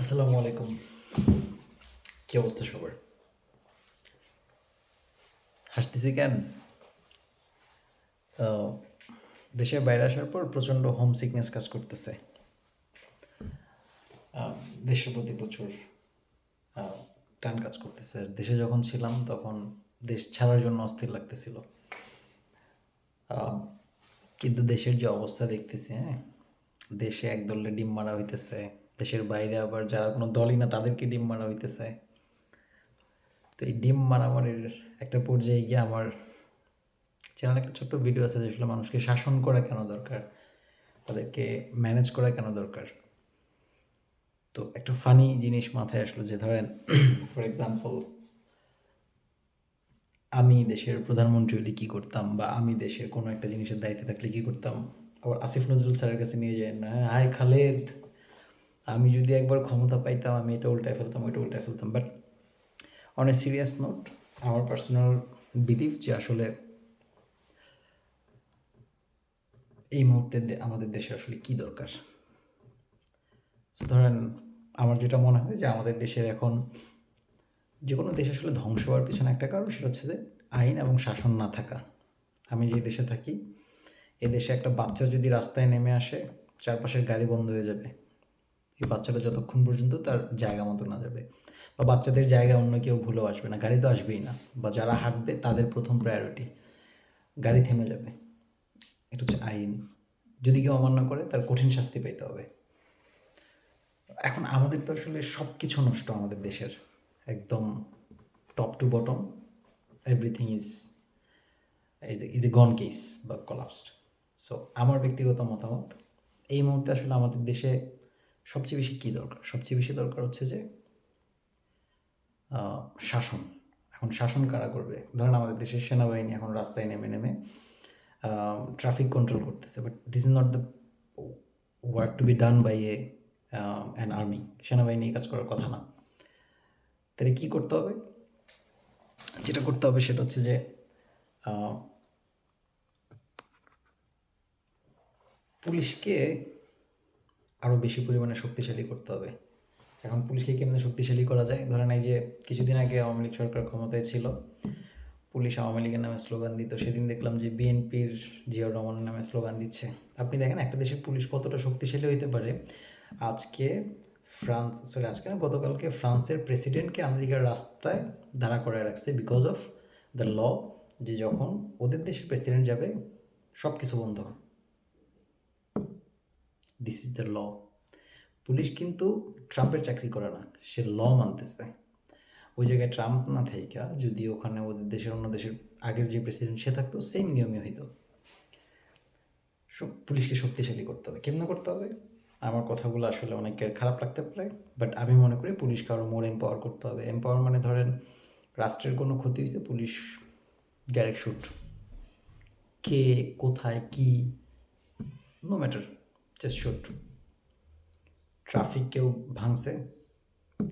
আসসালামু আলাইকুম। কি অবস্থা সবার? হাসতেছি কেন? দেশের বাইরে আসার পর প্রচণ্ড হোম সিকনেস কাজ করতেছে। দেশের প্রতি প্রচুর টান কাজ করতেছে। দেশে যখন ছিলাম তখন দেশ ছাড়ার জন্য অস্থির লাগতেছিল। কিন্তু দেশের যে অবস্থা দেখতেছি হ্যাঁ? দেশে এক দলে ডিম মারা হইতেছে। দেশের বাইরে আবার যারা কোনো দলই না, তাদেরকে ডিম মারা হইতেছে। তো এই ডিম মারামারির একটা পর্যায়ে গিয়ে আমার চ্যানেলে একটা ছোট্ট ভিডিও আছে যেগুলো মানুষকে শাসন করা কেন দরকার? তাদেরকে ম্যানেজ করা কেন দরকার? তো একটা ফানি জিনিস মাথায় আসলো যে ধরেন ফর এক্সাম্পল আমি দেশের প্রধানমন্ত্রী হলে কী করতাম বা আমি দেশের কোনো একটা জিনিসের দায়িত্বে থাকলে কী করতাম? আবার আসিফ নজরুল স্যারের কাছে নিয়ে যায়, না হাই খালেদ আমি যদি একবার ক্ষমতা পাইতাম, আমি এটা উল্টায় ফেলতাম, ওইটা উল্টায় ফেলতাম। But on a serious note আমার পার্সোনাল বিলিফ যে আসলে এই মুহূর্তে আমাদের দেশে আসলে কি দরকার? ধরেন, আমার যেটা মনে হয় যে আমাদের দেশের এখন যে কোনো দেশ আসলে ধ্বংস হওয়ার পিছনে একটা কারণ, সেটা হচ্ছে যে আইন এবং শাসন না থাকা। আমি যে দেশে থাকি, এ দেশে একটা বাচ্চা যদি রাস্তায় নেমে আসে, চারপাশের গাড়ি বন্ধ হয়ে যাবে। এই বাচ্চাটা যতক্ষণ পর্যন্ত তার জায়গা মতো না যাবে। বা বাচ্চাদের জায়গা অন্য কেউ ভুলেও আসবে না, গাড়ি তো আসবেই না। বা যারা হাঁটবে তাদের প্রথম প্রায়োরিটি গাড়ি থেমে যাবে। এটা হচ্ছে আইন। যদি কেউ অমান্য করে তার কঠিন শাস্তি পেতে হবে। এখন আমাদের তো আসলে সব কিছু নষ্ট আমাদের দেশের। একদম top to bottom everything is is is a gone case বা কলাপসড সো আমার ব্যক্তিগত মতামত, এই মুহূর্তে আসলে আমাদের দেশে সবচেয়ে বেশি কী দরকার? সবচেয়ে বেশি দরকার হচ্ছে যে শাসন। এখন শাসন কারা করবে? ধরেন আমাদের দেশের সেনাবাহিনী এখন রাস্তায় নেমে নেমে ট্রাফিক কন্ট্রোল করতেছে but this is not the work to be done by a an army সেনাবাহিনী কাজ করার কথা না। তাহলে কী করতে হবে? যেটা করতে হবে সেটা হচ্ছে যে পুলিশকে আরও বেশি পরিমাণে শক্তিশালী করতে হবে। এখন পুলিশকে কেমনে শক্তিশালী করা যায়? ধরেন এই যে কিছুদিন আগে আওয়ামী লীগ সরকার ক্ষমতায় ছিল। পুলিশ আওয়ামী লীগের নামে স্লোগান দিত। সেদিন দেখলাম যে বিএনপির জিয়াউর রহমানের নামে স্লোগান দিচ্ছে। আপনি দেখেন, একটা দেশের পুলিশ কতটা শক্তিশালী হইতে পারে? আজকে ফ্রান্স সরি আজকে না, গতকালকে ফ্রান্সের প্রেসিডেন্টকে আমেরিকার রাস্তায় দাঁড়া করায় রাখছে বিকজ অফ দ্য ল যে যখন ওদের দেশের প্রেসিডেন্ট যাবে সব কিছু বন্ধ। This is the law police কিন্তু ট্রাম্পের চাকরি করে না, সে ল মানতেছে। ওই জায়গায় ট্রাম্প না থাইকা, যদি ওখানে ওদের দেশের অন্য দেশের আগের যে প্রেসিডেন্ট সে থাকতো সেম নিয়মে হইতো। সব পুলিশকে শক্তিশালী করতে হবে। কেমনে করতে হবে? আমার কথাগুলো আসলে অনেকের খারাপ লাগতে পারে বাট আমি মনে করি পুলিশকে আরও মোর এম্পাওয়ার করতে হবে। এম্পাওয়ার মানে ধরেন, রাষ্ট্রের কোনো ক্ষতি হয়েছে পুলিশ ডাইরেক্ট শুট কে, কোথায়, কি no matter just shoot traffic কেউ ভাঙছে,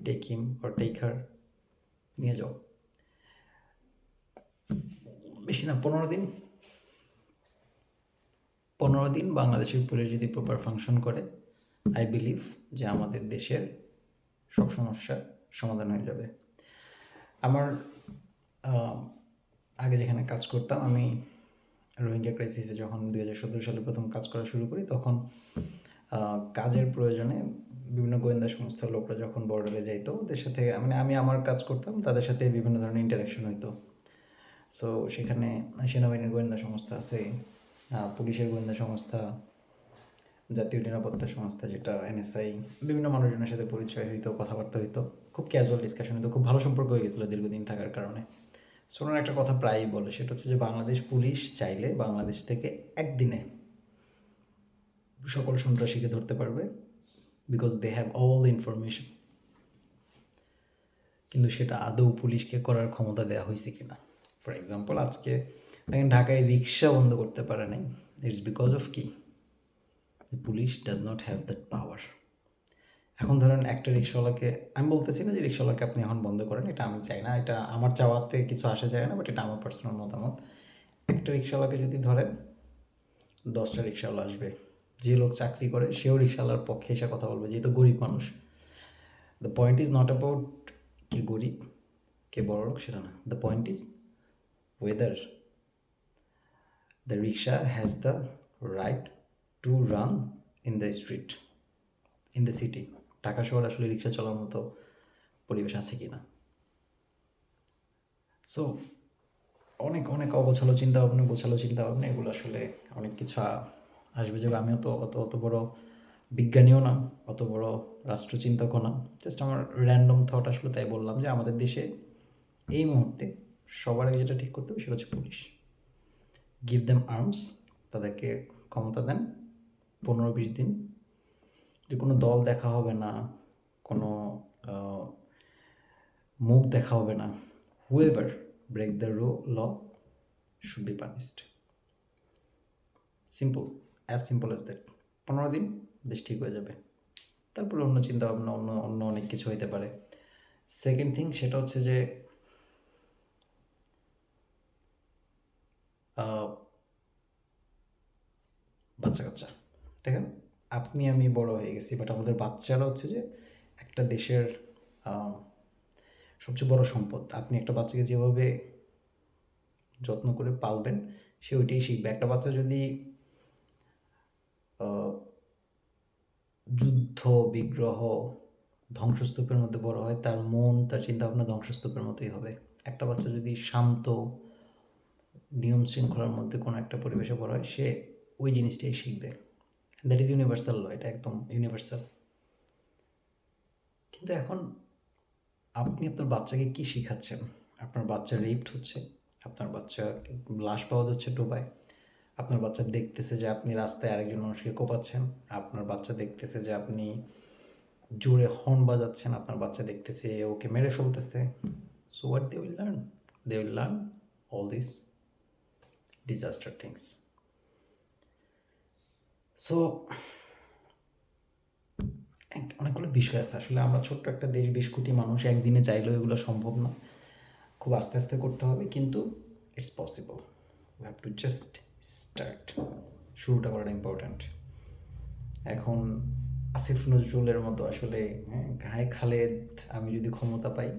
take him or take her নিয়ে যাও। বেশি না, পনেরো দিন। পনেরো দিন বাংলাদেশের পুলিশ যদি প্রপার ফাংশন করে আই বিলিভ যে আমাদের দেশের সব সমস্যার সমাধান হয়ে যাবে। আমার আগে যেখানে কাজ করতাম, আমি রোহিঙ্গা ক্রাইসিসে যখন দুই হাজার সতেরো সালে প্রথম কাজ করা শুরু করি, তখন কাজের প্রয়োজনে বিভিন্ন গোয়েন্দা সংস্থার লোকরা যখন বর্ডারে যাইতো, ওদের সাথে মানে আমি আমার কাজ করতাম, তাদের সাথে বিভিন্ন ধরনের ইন্টারাকশন হইতো। সো সেখানে সেনাবাহিনীর গোয়েন্দা সংস্থা আছে পুলিশের গোয়েন্দা সংস্থা, জাতীয় নিরাপত্তা সংস্থা যেটা এনএসআই বিভিন্ন মানুষজনের সাথে পরিচয় হইতো, কথাবার্তা হইতো। খুব ক্যাজুয়াল ডিসকাশন হইতো, খুব ভালো সম্পর্ক হয়ে গেছিল দীর্ঘদিন থাকার কারণে। সোনার একটা কথা প্রায়ই বলে, সেটা হচ্ছে যে বাংলাদেশ পুলিশ চাইলে বাংলাদেশ থেকে একদিনে সকল সন্ত্রাসীকে ধরতে পারবে because they have all information কিন্তু সেটা আদৌ পুলিশকে করার ক্ষমতা দেওয়া হয়েছে কিনা ফর এক্সাম্পল আজকে দেখেন ঢাকায় রিক্সা বন্ধ করতে পারে নাই ইটস বিকজ অফ কি? Police does not have that power এখন ধরেন একটা রিক্সাওয়ালাকে, আমি বলতেছি না যে রিক্সাওয়ালাকে আপনি এখন বন্ধ করেন, এটা আমি চাই না, এটা আমার চাওয়াতে কিছু আসা যায় না বাট এটা আমার পার্সোনাল মতামত। একটা রিক্সাওয়ালাকে যদি ধরেন, দশটা রিক্সাওয়ালা আসবে, যে লোক চাকরি করে, সেও রিক্সাওয়ালার পক্ষে এসে কথা বলবে, যেহেতু গরিব মানুষ। The point is not about কে গরিব, কে বড় লোক, সেটা না। The point is whether the rickshaw has the right to run in the street in the city Dhaka শহর আসলে রিক্সা চলার মতো পরিবেশ আছে কি না সো অনেক অনেক অগোছালো চিন্তা ভাবনা গোছালো চিন্তা ভাবনা এগুলো আসলে অনেক কিছু আসবে যাবে। আমিও তো অত অত বড় বিজ্ঞানীও না, অত বড় রাষ্ট্রচিন্তকও না। জাস্ট আমার র্যান্ডম থট আসলে, তাই বললাম যে আমাদের দেশে এই মুহূর্তে সবার আগে যেটা ঠিক করতে হবে, সেটা হচ্ছে পুলিশ। গিভ দেম আর্মস তাদেরকে ক্ষমতা দেন, পনেরো বিশ দিন যে কোনো দল দেখা হবে না, কোনো মুখ দেখা হবে না however break the rule should be punished simple as simple as that পনেরো দিন, দেশ ঠিক হয়ে যাবে। তারপরে অন্য চিন্তা ভাবনা অন্য অন্য অনেক কিছু হইতে পারে। সেকেন্ড থিং সেটা হচ্ছে যে বাচ্চা কাচ্চা দেখেন আপনি, আমি বড় হয়ে গেছি বাট আমাদের বাচ্চারা হচ্ছে যে একটা দেশের সবচেয়ে বড় সম্পদ। আপনি একটা বাচ্চাকে যেভাবে যত্ন করে পালবেন, সে ওইটাই শিখবে। একটা বাচ্চা যদি যুদ্ধ, বিগ্রহ, ধ্বংসস্তূপের মধ্যে বড় হয়, তার মন, তার চিন্তাভাবনা ধ্বংসস্তূপের মতোই হবে। একটা বাচ্চা যদি শান্ত, নিয়ম শৃঙ্খলার মধ্যে কোনো একটা পরিবেশে বড় হয়, সে ওই জিনিসটাই শিখবে। দ্যাট ইজ ইউনিভার্সাল ল এটা একদম ইউনিভার্সাল কিন্তু এখন আপনি আপনার বাচ্চাকে কি শিখাচ্ছেন? আপনার বাচ্চা রেপড হচ্ছে, আপনার বাচ্চা লাশ পাওয়া যাচ্ছে ডোবায়, আপনার বাচ্চা দেখতেছে যে আপনি রাস্তায় আরেকজন মানুষকে কোপাচ্ছেন, আপনার বাচ্চা দেখতেছে যে আপনি জোরে হর্ন বাজাচ্ছেন, আপনার বাচ্চা দেখতেছে ওকে মেরে ফেলতেছে। So what they will learn they will learn all this disaster things so অনেকগুলো বিষয় আছে। আসলে আমরা ছোট্ট একটা দেশ বিশ কোটি মানুষ একদিনে চাইলেও এগুলো সম্ভব না। খুব আস্তে আস্তে করতে হবে কিন্তু it's possible we have to just start শুরুটা করাটা ইম্পর্ট্যান্ট এখন আসিফ নজরুলের মতো আসলে হ্যাঁ, গায়ে খালেদ আমি যদি ক্ষমতা পাই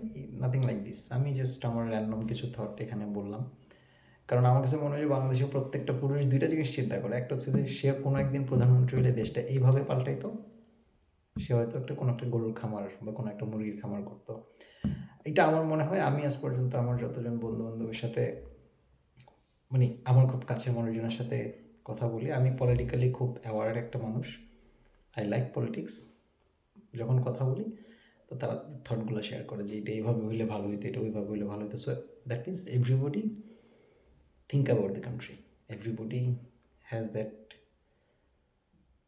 নাথিং লাইক দিস আমি জাস্ট আমার র্যান্ডম কিছু থট এখানে বললাম। কারণ আমার কাছে মনে হয় বাংলাদেশের প্রত্যেকটা পুরুষ দুইটা জিনিস চিন্তা করে। একটা হচ্ছে যে সে কোনো একদিন প্রধানমন্ত্রী হলে দেশটা এইভাবে পাল্টাইতো, সে হয়তো একটা কোনো একটা গরুর খামার বা কোনো একটা মুরগির খামার করতো। এটা আমার মনে হয়, আমি আজ পর্যন্ত আমার যতজন বন্ধু বান্ধবের সাথে মানে আমার খুব কাছের মানুষজনের সাথে কথা বলি, আমি পলিটিক্যালি খুব অ্যাওয়ার্ড একটা মানুষ। আই লাইক পলিটিক্স যখন কথা বলি, তো তারা থটগুলো শেয়ার করে যে এটা এইভাবে হইলে ভালো হইতো, এটা ওইভাবে হইলে ভালো হইতো। So that means everybody think about the country. Everybody has that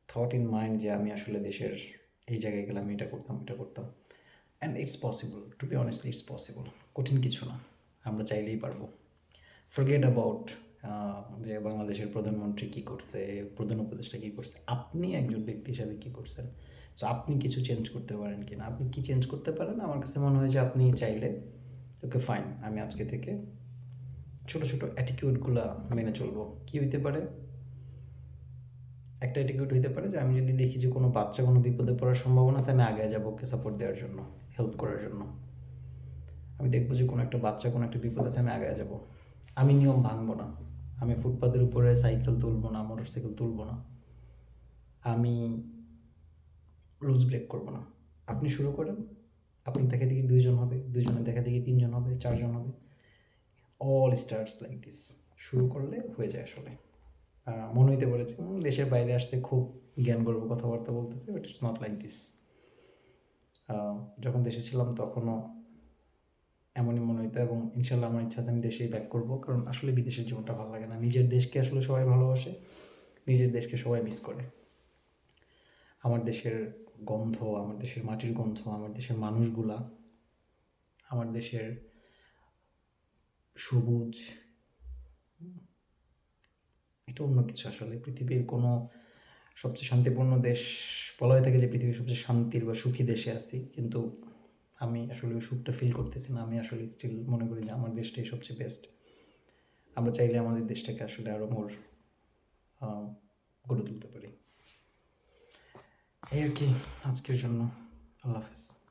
thought in mind যে আমি আসলে দেশের এই জায়গায় গেলাম, এটা করতাম এটা করতাম। And it's possible to be honestly it's possible কঠিন কিছু না, আমরা চাইলেই পারব। ফরগেট অ্যাবাউট যে বাংলাদেশের প্রধানমন্ত্রী কী করছে, প্রধান উপদেষ্টা কী করছে, আপনি একজন ব্যক্তি হিসাবে কী করছেন? সো আপনি কিছু চেঞ্জ করতে পারেন কি না আপনি কি চেঞ্জ করতে পারেন? আমার কাছে মনে হয় যে আপনি চাইলে। ওকে ফাইন আমি আজকে থেকে ছোট ছোট অ্যাটিটিউডগুলো মেনে চলবো। কি হইতে পারে? একটা অ্যাটিটিউড হইতে পারে যে আমি যদি দেখি যে কোনো বাচ্চা কোনো বিপদে পড়ার সম্ভাবনা আছে, আমি আগে যাব ওকে সাপোর্ট দেওয়ার জন্য হেল্প করার জন্য। আমি দেখব যে কোনো একটা বাচ্চা কোনো একটা বিপদ আছে, আমি আগে যাব। আমি নিয়ম ভাঙবো না। আমি ফুটপাতের উপরে সাইকেল তুলবো না মোটর সাইকেল তুলবো না। আমি রুলস ব্রেক করব না। আপনি শুরু করেন। আপনি দেখা দেখি দুইজন হবে, দুইজনের দেখা দেখি তিনজন হবে, চারজন হবে। অল স্টার্টস লাইক দিস শুরু করলে হয়ে যায় আসলে। মনে হইতে পারে দেশের বাইরে আসতে খুব জ্ঞান গর্ব কথাবার্তা বলতেছে but it's not like this যখন দেশে ছিলাম তখনও এমনই মনে হইতো এবং ইনশাল্লাহ আমার ইচ্ছা আছে আমি দেশেই ব্যাক করব, কারণ আসলে বিদেশের জীবনটা ভালো লাগে না। নিজের দেশকে আসলে সবাই ভালোবাসে, নিজের দেশকে সবাই মিস করে। আমার দেশের গন্ধ, আমার দেশের মাটির গন্ধ, আমার দেশের মানুষগুলা, আমার দেশের সবুজ। এটা অন্য কিছু আসলে। পৃথিবীর কোনো সবচেয়ে শান্তিপূর্ণ দেশ বলা হয়ে থাকে যে পৃথিবীর সবচেয়ে শান্তির বা সুখী দেশে আছি। কিন্তু আমি আসলে ওই সুখটা ফিল করতেছি না। আমি আসলে স্টিল মনে করি যে আমার দেশটাই সবচেয়ে বেস্ট আমরা চাইলে আমাদের দেশটাকে আসলে আরও মোর গড়ে তুলতে পারি। এই আর কি, আজকের জন্য। আল্লাহ হাফেজ।